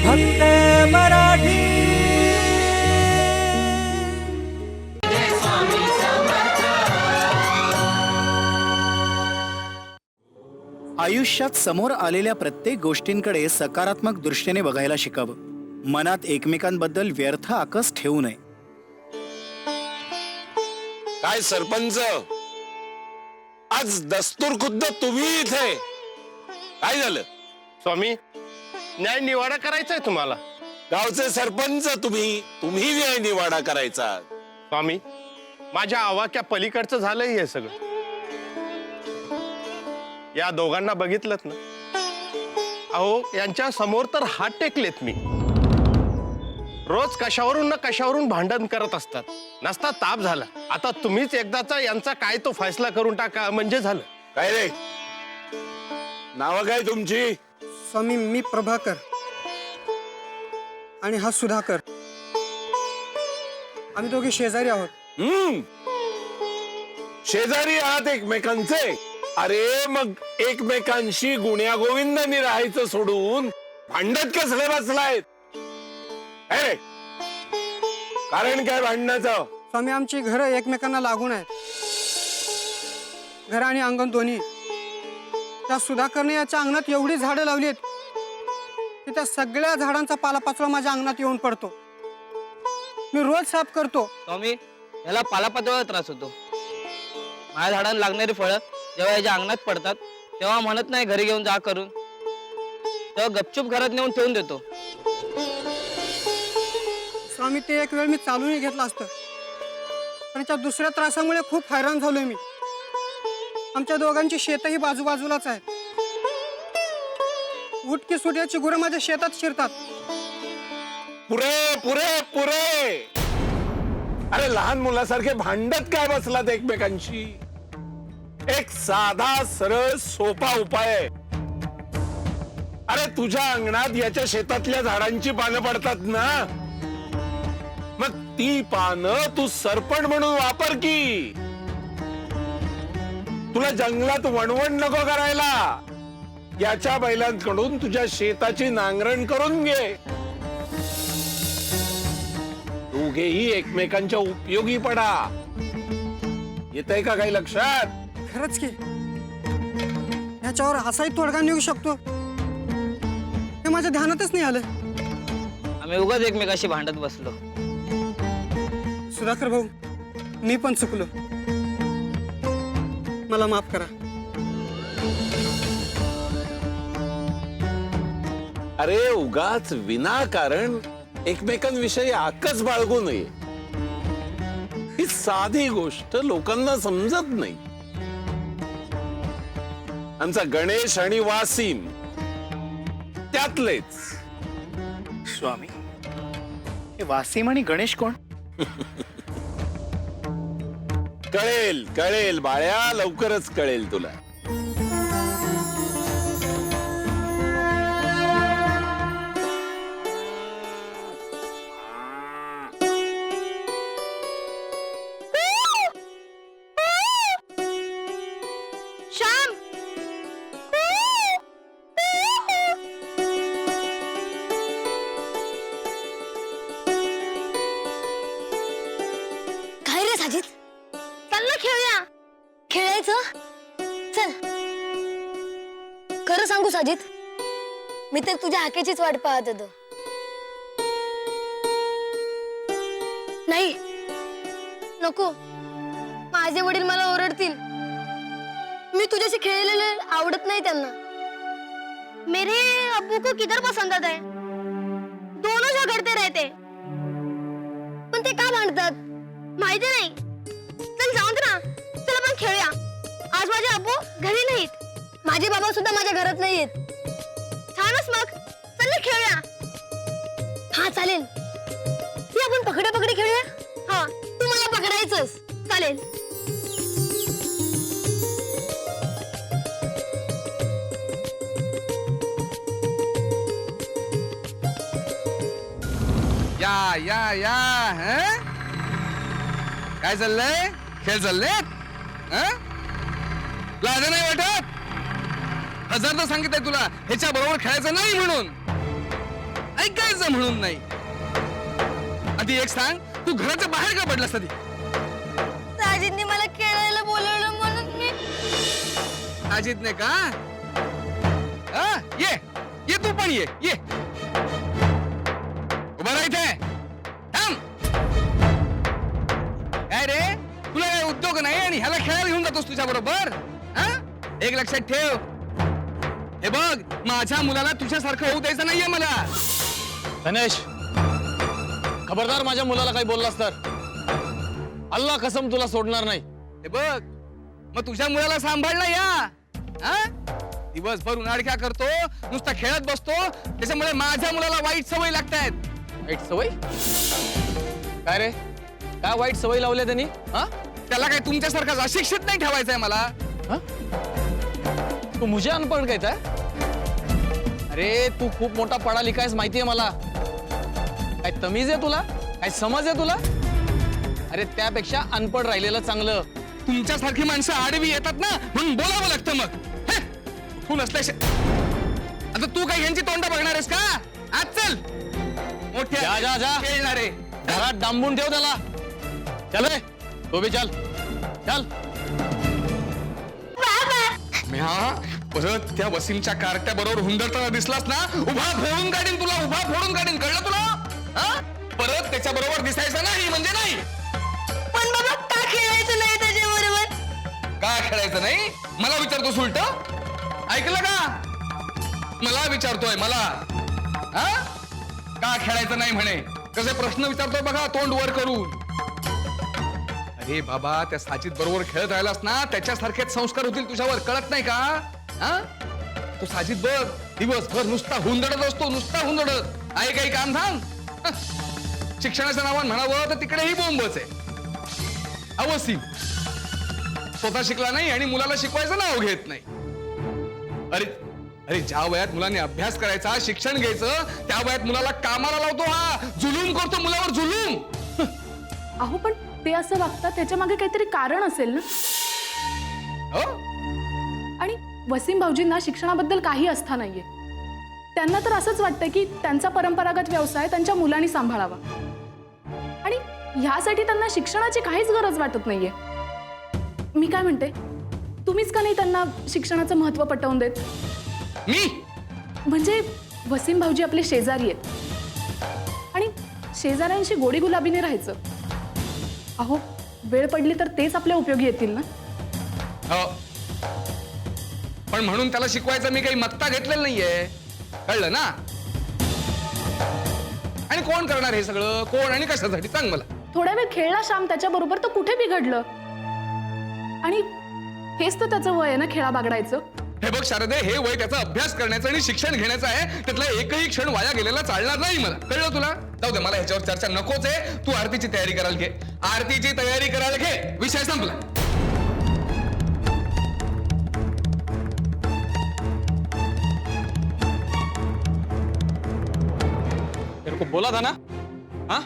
फक्त मराठी. आयुष्यात समोर आलेल्या प्रत्येक गोष्टींकडे सकारात्मक दृष्टीने बघायला शिकावं. मनात एकमेकांबद्दल व्यर्थ आकस ठेवू नये. काय सरपंच? आज दस्तूर खुद्द तुम्ही इथे. काय झालं? स्वामी न्याय निवाडा करायचा आहे तुम्हाला. गावचे सरपंच तुम्ही तुम्ही न्याय निवाडा करायचा स्वामी माझ्या आवाक्या पलीकडचं झालंय हे सगळं. या दोघांना बघितलं ना? अहो यांच्या समोर तर हात टेकलेत मी. रोज कशावरून ना कशावरून भांडण करत असतात. नसता ताप झाला. आता तुम्हीच एकदाचा यांचा काय तो फैसला करून टाका म्हणजे झालं. काय रे? नाव काय तुमची? स्वामी मी प्रभाकर. आणि हा सुधाकर. आम्ही दोघे शेजारी आहोत. हम्म. शेजारी आहात एकमेकांचे? अरे मग एकमेकांशी गुण्या गोविंदाने राहायचं सोडून भांडत कसले बसलायत? काय रे. कारण काय भांडण्याचं स्वामी आमची घरं एकमेकांना लागून आहेत. घर आणि अंगण दोन्ही. त्या सुधाकरने याच्या अंगणात एवढी झाडं लावली आहेत की त्या सगळ्या झाडांचा पालापाचोळा माझ्या अंगणात येऊन पडतो. मी रोज साफ करतो. स्वामी याला पालापातळाचा त्रास होतो. माझ्या झाडाला लागणारी फळं जेव्हा याच्या अंगणात पडतात तेव्हा म्हणत नाही घरी घेऊन जा करून. तेव्हा गपचूप घरात नेऊन ठेवून देतो. स्वामी ते एक वेळ मी चालूनही घेतलं असतं. पण त्या दुसऱ्या त्रासामुळे खूप हैराण झालोय मी. आमच्या दोघांची शेतही बाजूबाजूलाच आहे उठकी सुट्याची गुरं माझ्या शेतात शिरतात. पुरे पुरे पुरे! अरे लहान मुलासारखे भांडत काय बसलात एकमेकांशी? एक साधा सरळ सोपा उपाय आहे. अरे तुझ्या अंगणात याच्या शेतातल्या झाडांची पानं पडतात ना? मग ती पानं तू सरपण म्हणून वापर की. तुला जंगलात वणवण नको करायला. याच्या बैलांकडून तुझ्या शेताची नांगरण करून घे. दोघेही एकमेकांच्या उपयोगी पडा. येतंय का काही लक्षात? खरंच की. ह्याच्यावर असाही तोडगा निघू शकतो. हे माझ्या ध्यानातच नाही आलं. आम्ही उगाच एकमेकाशी भांडत बसलो. सुधाकर भाऊ मी पण चुकलो. मला माफ करा. अरे उगाच विनाकारण एकमेकांविषयी आकच बाळगू नये. ही साधी गोष्ट लोकांना समजत नाही. आमचा गणेश आणि वासिम त्यातलेच. स्वामी हे वासिम आणि गणेश कोण? कळेल कळेल बाळ्या लवकरच कळेल तुला. अजित? मी तर तुझ्या हाकेचीच वाट पाहत होतो. नाही नको. माझे वडील मला ओरडतील. मी तुझ्याशी खेळलेले आवडत नाही त्यांना. मेरे अब्बू को किधर पसंद आता है? दोनों झगड़ते रहते. पण ते का भांडतात? माहिती नाही. चल जाऊन दे ना. चल आपण खेळूया. आज माझे अब्बू घरी नाहीत. माझे बाबा सुद्धा माझ्या घरात नाहीयेत. छानच मग. चल खेळूया. हा चालेल. ती आपण पकडा पकडी खेळूया? हा. तू मला पकडायचंस. चालेल. या या या हं? काय चाललंय? खेळ चाललेत? लाज नाही वाटत? हजारदा सांगितलंय तुला. ह्याच्या बरोबर खेळायचं नाही म्हणून. ऐकायचं म्हणून नाही. आधी एक सांग तू घराच्या बाहेर का पडलास आधी? साजिदने मला खेळायला बोलवलं म्हणून मी. अजितने का? हा? ये ये तू पण ये ये. उभा राहा इथे. थांब. काय रे? तुला काय उद्योग नाही आणि ह्याला खेळायला घेऊन जातोस तुझ्या बरोबर एक लक्षात ठेव. हे बघ माझ्या मुलाला तुझ्यासारखं होऊ द्यायचं नाहीये मला. गणेश खबरदार माझ्या मुलाला काही बोललास तर. अल्ला कसम तुला सोडणार नाही. हे बघ मग तुझ्या मुलाला सांभाळ ना या. हा? दिवसभर उन्हाळक्या करतो नुसता खेळत बसतो त्याच्यामुळे माझ्या मुलाला वाईट सवय लागतायत. वाईट सवय? काय रे? काय वाईट सवय लावल्या त्यांनी? हा? त्याला काय तुमच्यासारखा अशिक्षित नाही ठेवायचंय मला. तू मुझे अनपढ़ कहता है? अरे तू खूप मोठा पडा लिखायस माहितीये मला। काय तमीज आहे तुला? काय समज आहे तुला? अरे त्यापेक्षा अनपढ राहिलेलं चांगलं। तुमच्यासारखी माणसं आडवी येतात ना म्हणून बोलावं लागतं मग. हे? तू नसल्याश आता तू काय यांची तोंड बघणार आहेस का? आज चल. मोठे जा, जा, जा. खेळणारे. घरात डांबून ठेव त्याला. चल रे तो भी चल. चल. परत त्या वसीमच्या कार्ट्या बरोबर हुंदडताना दिसलास ना? उभा फोडून काढीन तुला उभा फोडून काढीन. कळलं तुला? हा? परत त्याच्या बरोबर दिसायचं नाही म्हणजे नाही. पण बाबा का खेळायचं नाही त्याच्या बरोबर का खेळायचं नाही? मला विचारतोस उलट? ऐकलं का? मला विचारतोय मला. हा? का खेळायचं नाही म्हणे? कसे प्रश्न विचारतोय बघा तोंड वर करून. अरे बाबा त्या साचित बरोबर खेळत राहिलास ना त्याच्यासारखेच संस्कार होतील तुझ्यावर कळत नाही का? हा? तो साजिद बघ दिवसभर नुसता हुंदडत असतो नुसता हुंदडत. आहे काही काम थांब शिक्षणाच्या नावान म्हणावं तर तिकडेही बोंबच आहे. अवसी स्वतः शिकला नाही आणि मुलाला शिकवायचं नाव घेत नाही. अरे अरे ज्या वयात मुलांनी अभ्यास करायचा शिक्षण घ्यायचं त्या वयात मुलाला कामाला लावतो हा. जुलूम करतो मुलावर जुलूम. अहो पण ते असं वागतात त्याच्यामागे काहीतरी कारण असेल ना? हो? आणि वसीम भाऊजींना शिक्षणाबद्दल काही आस्था नाहीये. त्यांना तर असंच वाटतं की त्यांचा परंपरागत व्यवसाय त्यांच्या मुलांनी सांभाळावा. आणि ह्यासाठी त्यांना शिक्षणाची काहीच गरज वाटत नाहीये. मी काय म्हणते? तुम्हीच का नाही त्यांना शिक्षणाचं महत्त्व पटवून देत? मी? म्हणजे वसीम भाऊजी आपले शेजारी आहेत. आणि शेजाऱ्यांशी गोडी गुलाबीने राहायचं. अहो वेळ पडली तर तेच आपल्या उपयोगी येतील ना? हो. पण म्हणून त्याला शिकवायचं मी काही मत्ता घेतलेलं नाहीये. कळलं ना? आणि कोण करणार हे सगळं? कोण आणि कशासाठी? सांग मला. थोड्या वेळ खेळला श्याम त्याच्याबरोबर तर कुठे बिघडलं? आणि हेच तर त्याचं वय आहे ना खेळा बागडायचं हे बघ शारदे हे वय त्याचा अभ्यास करण्याचं आणि शिक्षण घेण्याचं आहे. त्यातला एकही क्षण वाया गेलेला चालणार नाही मला. कळलं तुला? जाऊ दे मला ह्याच्यावर चर्चा नकोच आहे. तू आरतीची तयारी करायला घे. आरतीची तयारी करायला घे. विषय संपला. तेरे को बोला था ना? हाँ?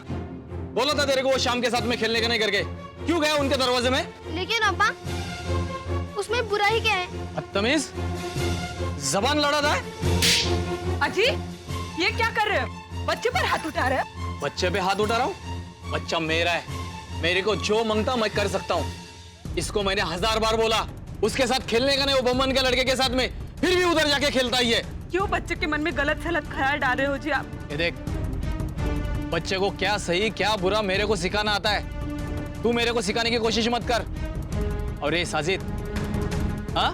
बोला था तेरे को वो शाम के साथ में खेलने का नहीं करके। क्यों गया उनके दरवाजे में? लेकिन अब्बा उसमें बुराई क्या है? बदतमीज जबान लड़ा था अजी ये क्या कर रहे हो? बच्चे पर हाथ उठा रहे हो? बच्चे पे हाथ उठा रहा हूँ? बच्चा मेरा है। मेरे को जो माँगता मैं कर सकता हूँ। इसको मैंने हज़ार बार बोला। उसके साथ खेलने का नहीं वो बमन के लड़के के साथ में फिर भी उधर जाके खेलता ही है। क्यों बच्चे के मन में गलत सलत ख्याल डाल रहे हो जी आप? ये देख बच्चे को क्या सही क्या बुरा मेरे को सिखाना आता है। तू मेरे को सिखाने की कोशिश मत कर। और ये साजिद हा?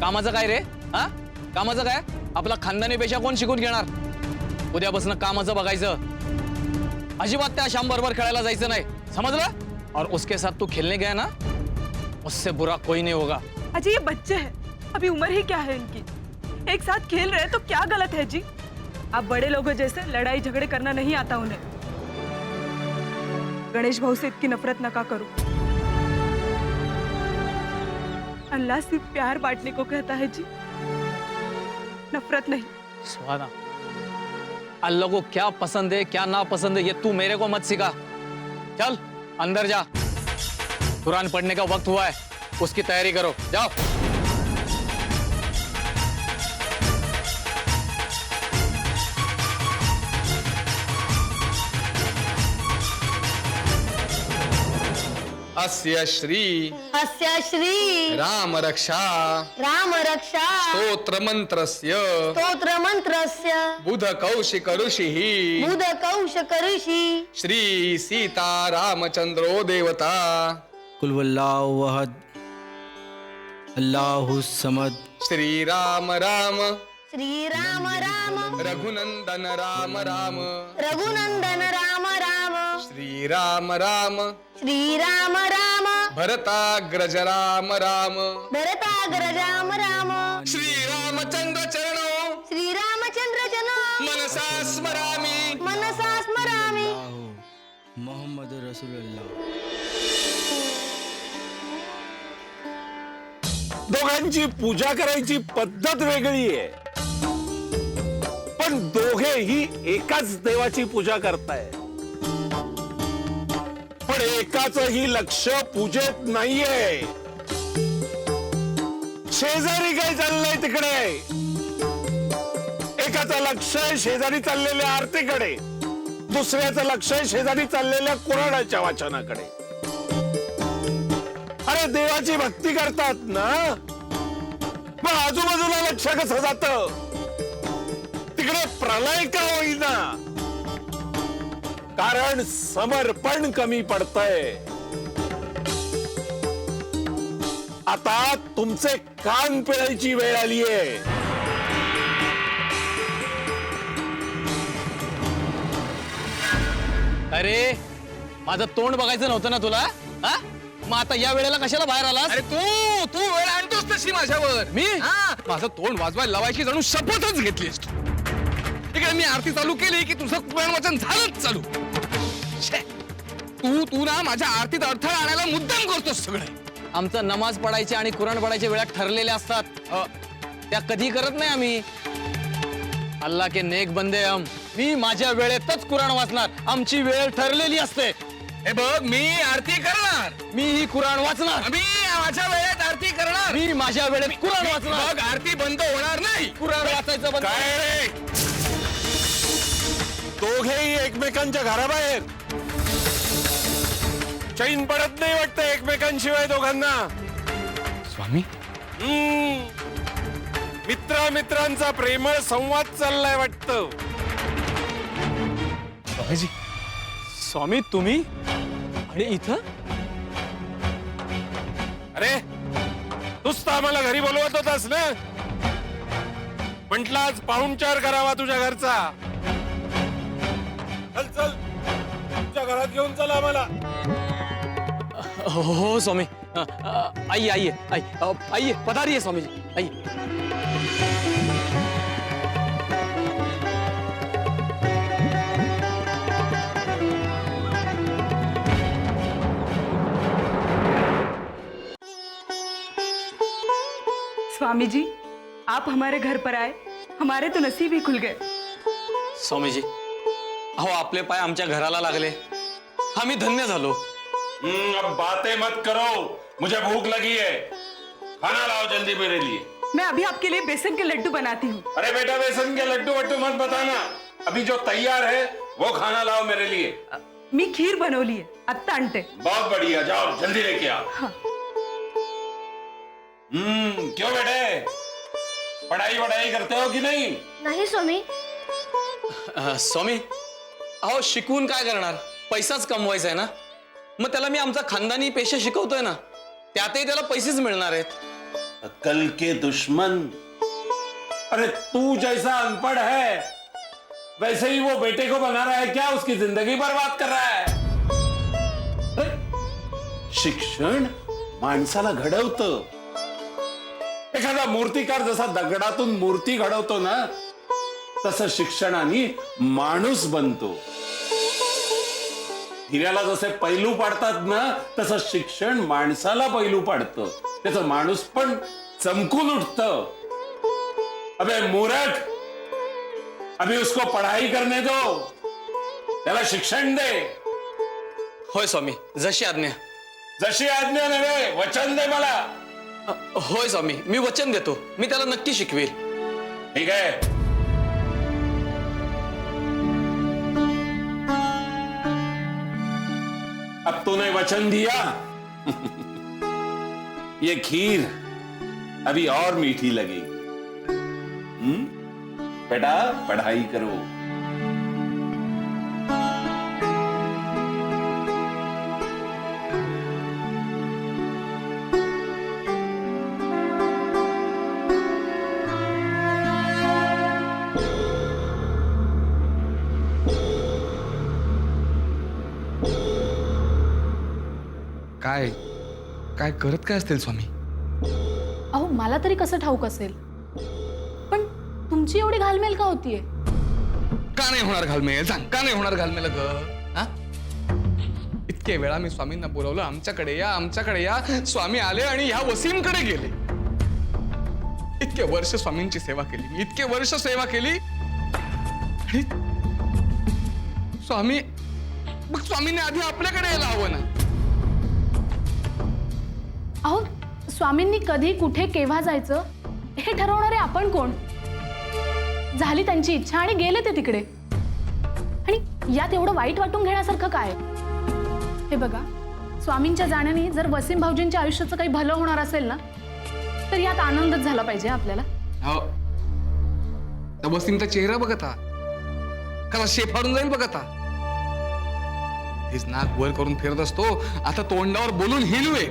कामाचं काय रे? हा? कामाचं काय? आपला खानदानी पेशा कोण शिकून घेणार? उद्यापासून कामाचं बघायचं. अजिबात त्या श्याम बरोबर खेळायला जायचं नाही. समजलं? और उसके साथ तू खेलने गया ना? उससे बुरा कोई नहीं होगा. अजी ये बच्चे हैं। अभी उम्र ही क्या है इनकी? एक साथ खेल रहे हैं तो क्या गलत है जी? आप बड़े लोगों जैसे लड़ाई झगड़े करना नहीं आता उन्हें। गणेश भाऊ से इतनी नफरत नका करो। अल्लाह सिर्फ़ प्यार बांटने को कहता है जी। नफरत नहीं। सुहाना, अल्लाह को क्या पसंद है, क्या ना पसंद है, ये तू मेरे को मत सिखा। चल, अंदर जा। कुरान पढ़ने का वक्त हुआ है, उसकी तैयारी करो। जाओ। अस्य श्री अस्य श्री राम रक्षा राम रक्षा स्तोत्र मंत्रस्य स्तोत्र मंत्रस्य बुध कौशिक ऋषी बुध कौशक ऋषी श्री सीता रामचंद्रो देवता कुलवल्लाहद अल्लाहु समद। श्री राम। राम श्री राम। राम रघुनंदन राम राम। रघुनंदन राम राम। श्री राम। राम श्री राम। राम भरताग्रज राम। राम भरताग्र राम। राम श्री रामचंद्र चरणो श्री रामचंद्र जन मनसा स्मरामी। मनसा स्मरामि। मोहम्मद रसूलुल्लाह। दोघांची पूजा करायची पद्धत वेगळी आहे. पण दोघेही एकाच देवाची पूजा करताय एकाचही लक्ष पूजेत नाहीये. शेजारी काय चाललंय तिकडे. एकाचं लक्ष शेजारी चाललेल्या आरतीकडे. दुसऱ्याचं लक्ष शेजारी चाललेल्या कुराणाच्या वाचनाकडे. अरे देवाची भक्ती करतात ना? मग आजूबाजूला लक्ष कसं जात? तिकडे प्रलय का कारण समर्पण कमी पडतंय. आता तुमचे कान पिळायची वेळ आलीये. अरे माझं तोंड बघायचं नव्हतं ना तुला? हा? मग आता या वेळेला कशाला बाहेर आलास? अरे तू तू वेळ आणतोस तशी माझ्यावर. मी? हा, माझं तोंड वाजवायला लावायची जणू शपथच घेतलीस तू. तिकडे मी आरती चालू केली की तुझं कुराण वाचन झालंच चालू. तू तू ना माझ्या आरतीत अडथळा आणायला मुद्दाम करतोस सगळं. आमचं नमाज पडायचे आणि कुराण पडायच्या वेळा ठरलेल्या असतात. अ, त्या कधी करत नाही आम्ही. अल्लाह के नेक बंदे हम. मी माझ्या वेळेतच कुराण वाचणार. आमची वेळ ठरलेली असते. हे बघ मी आरती करणार. मी ही कुराण वाचणार. मी माझ्या वेळेत आरती करणार. मी माझ्या वेळेत कुराण वाचणार. बघ आरती बंद होणार नाही. कुराण वाचायचं बंद काय रे? दोघेही एकमेकांच्या घराबाहेर. चैन पडत नाही वाटतं एकमेकांशिवाय दोघांना. स्वामी? मित्रा मित्रांचा प्रेमळ संवाद चाललाय वाटतं. स्वामीजी. स्वामी तुम्ही? आणि इथं? अरे तूच तर आम्हाला घरी बोलवत होतास ना? म्हटलं आज पाहुणचार करावा तुझ्या घरचा. चल चल. तुझ्या घरात घेऊन चल आम्हाला. हो स्वामी। अ, आइए आइए आई रही है स्वामी जी। आइए। स्वामी जी आप हमारे घर पर आए। हमारे तो नसीब ही खुल गए। स्वामीजी अहो आपले पाय आमच्या घराला लागले। आम्ही धन्य झालो। अब बातें मत करो। मुझे भूख लगी है। खाना लाओ जल्दी मेरे लिए। मैं अभी आपके लिए बेसन के लड्डू बनाती हूँ। अरे बेटा बेसन के लड्डू वड्डू मत बताना। अभी जो तैयार है वो खाना लाओ मेरे लिए। मी खीर बनवली आहे आत्ता आणते बहुत बढ़िया जाओ जल्दी लेके आओ। हाँ। हम्म क्यों बेटे? पढ़ाई वढ़ाई करते हो कि नहीं? नाही स्वामी। स्वामी अहो शिकवून काय करणार? पैसाच कमवायचा आहे ना? मग त्याला मी आमचा खानदानी पेशा शिकवतोय ना त्यातही त्याला पैसेच मिळणार आहेत. कल के दुश्मन. अरे तू जैसा अनपढ़ है वैसे ही वो बेटे को बना रहा है क्या उसकी जिंदगी बर्बाद कर रहा है? अरे, शिक्षण माणसाला घडवत. एखादा मूर्तिकार जसा दगडातून मूर्ती घडवतो ना तसं शिक्षणाने माणूस बनतो. हिऱ्याला जसे पैलू पाडतात ना तसं शिक्षण माणसाला पैलू पाडतं. त्याचं माणूस पण चमकून उठत. अबे मूर्ख! अभी उसको पढ़ाई करने दो. त्याला शिक्षण दे. होय स्वामी. जशी आज्ञा. जशी आज्ञा नव्हे वचन दे मला. अ, होय स्वामी. मी वचन देतो. मी त्याला नक्की शिकवेल. ठीक है अब तूने वचन दिया। ये खीर अभी और मीठी लगेगी। हम्म? बेटा पढ़ाई करो। काय करत काय असतील स्वामी? अहो मला तरी कसं ठाऊक असेल? पण तुमची एवढी घालमेल का होतीये? का नाही होणार घालमेल? सांग का नाही होणार घालमेल ग हा? इतके वेळा मी स्वामींना बोलवलं आमच्याकडे या आमच्याकडे या. स्वामी आले आणि ह्या वसीमकडे गेले. इतके वर्ष स्वामींची सेवा केली मी इतके वर्ष सेवा केली. आणि स्वामी मग स्वामींनी आधी आपल्याकडे यायला हवं ना? अहो स्वामींनी कधी कुठे केव्हा जायचं? हे ठरवणारे आपण कोण? झाली त्यांची इच्छा आणि गेले ते तिकडे. आणि यात एवढं वाईट वाटून घेण्यासारखं काय? हे बघा स्वामींच्या जाण्याने जर वसीम भाऊजींच्या आयुष्याचं काही भलं होणार असेल ना तर यात आनंदच झाला पाहिजे आपल्याला. हो. त्या वसीमचा चेहरा बघता कसा शेफाडून जाईल बघता तेच नाक वर करून फिरत असतो आता तोंडावर बोलून हिलवे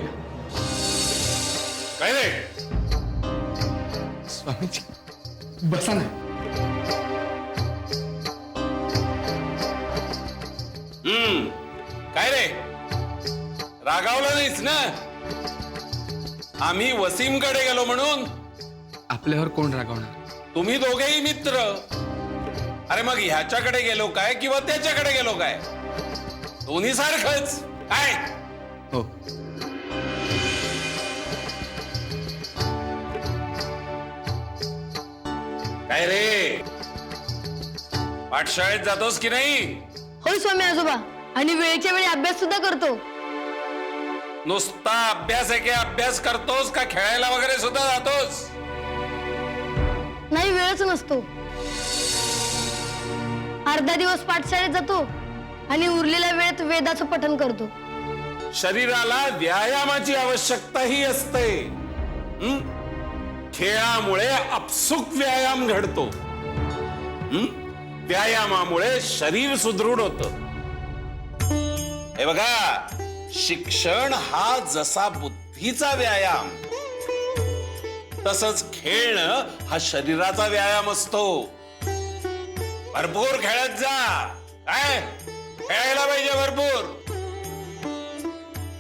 काय रे स्वामीजी बसा ना. हम्म काय रे? रागावला नाहीस ना? आम्ही वसीमकडे गेलो म्हणून. आपल्यावर कोण रागवणार? तुम्ही दोघेही मित्र. अरे मग ह्याच्याकडे गेलो काय किंवा त्याच्याकडे गेलो काय? दोन्ही सारखंच. काय? हो. काय रे? पाठशाळेत जातोस की नाही? होय स्वामी आजोबा. आणि वेळच्या वेळी अभ्यास सुद्धा करतो. नुसता अभ्यास आहे की अभ्यास करतोस का खेळायला वगैरे सुद्धा जातोस? नाही वेळच नसतो. अर्धा दिवस पाठशाळेत जातो आणि उरलेल्या वेळेत वेदाचं पठण करतो. शरीराला व्यायामाची आवश्यकताही असते. हं? खेळामुळे अपसुक व्यायाम घडतो. व्यायामामुळे शरीर सुदृढ होत. हे बघा शिक्षण हा जसा बुद्धीचा व्यायाम तसंच खेळणं हा शरीराचा व्यायाम असतो. भरपूर खेळत जा. काय? खेळायला पाहिजे भरपूर.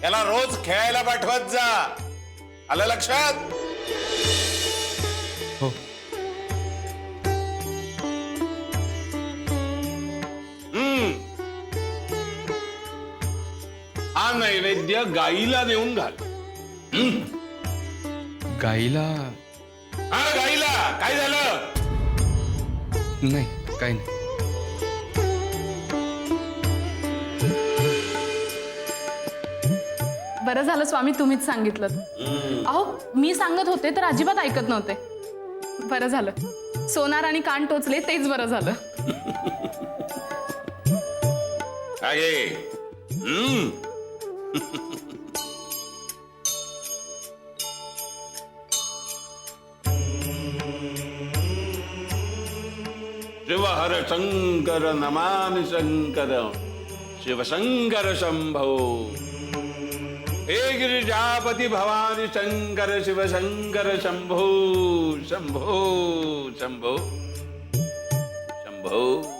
याला रोज खेळायला पाठवत जा. आलं लक्षात? हो. हम्म. हा नैवेद्य गाईला नेऊन घाल. गाईला? हा गाईला. काय झालं? नाही काही नाही. बरं झालं स्वामी तुम्हीच सांगितलं. अहो मी सांगत होते तर अजिबात ऐकत नव्हते. बरं झालं. सोनार आणि कान टोचले तेच बरं झालं. आहे. शिवहर शंकर नमामि शंकर शिवशंकर शंभो हे गिरिजापती भवानी शंकर शिवशंकर शंभो शंभो शंभो शंभो।